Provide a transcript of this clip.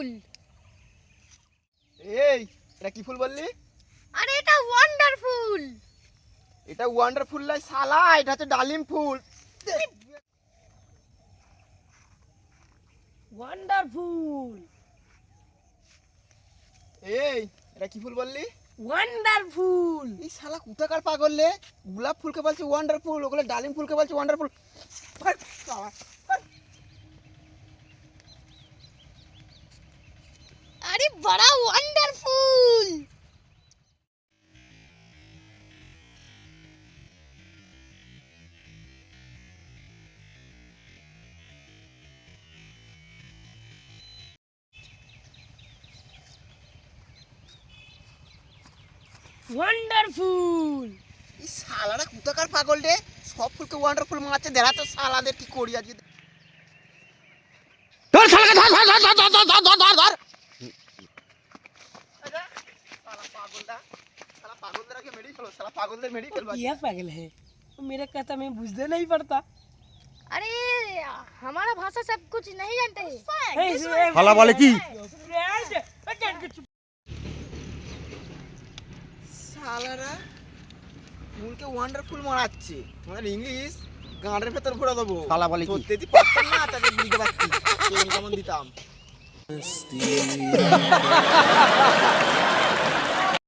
ফুল। এই এটা কি ফুল বললি? আরে এটা ওয়ান্ডারফুল এটা ওয়ান্ডারফুল লাই সালা এটা হচ্ছে ডালিম ফুল। ওয়ান্ডারফুল এই এটা কি ফুল বললি? ওয়ান্ডারফুল এই শালা কোথাকার পাগল রে? গোলাপ ফুলকে বলছে ওয়ান্ডারফুল ওগুলো ডালিম ফুলকে বলছে ওয়ান্ডারফুল আরে বড় ওয়ান্ডারফুল ওয়ান্ডারফুল এই শালারা কোথাকার পাগল রে সব ফুলকে ওয়ান্ডারফুল মারছে দেখা তো শালাদের কি করি আজকে ধর শালাকে ধর ধর ধর ধর ধর ধর ना साला पागल तरह के मेरी चलो साला पागल तरह मेरी चलो यह पागल है तो मेरे कहता मैं बुझते नहीं पड़ता अरे हमारा भाषा सब कुछ नहीं जानते हैं हला वाले की সালারা মুলকে ওয়ান্ডারফুল মারাচ্ছে মানে ইংলিশ গানের ভেতর ঘুরে দেবো শালা বলে কি সত্যি পারতাম না তাকে বুঝতে পারছি কেমন দিতাম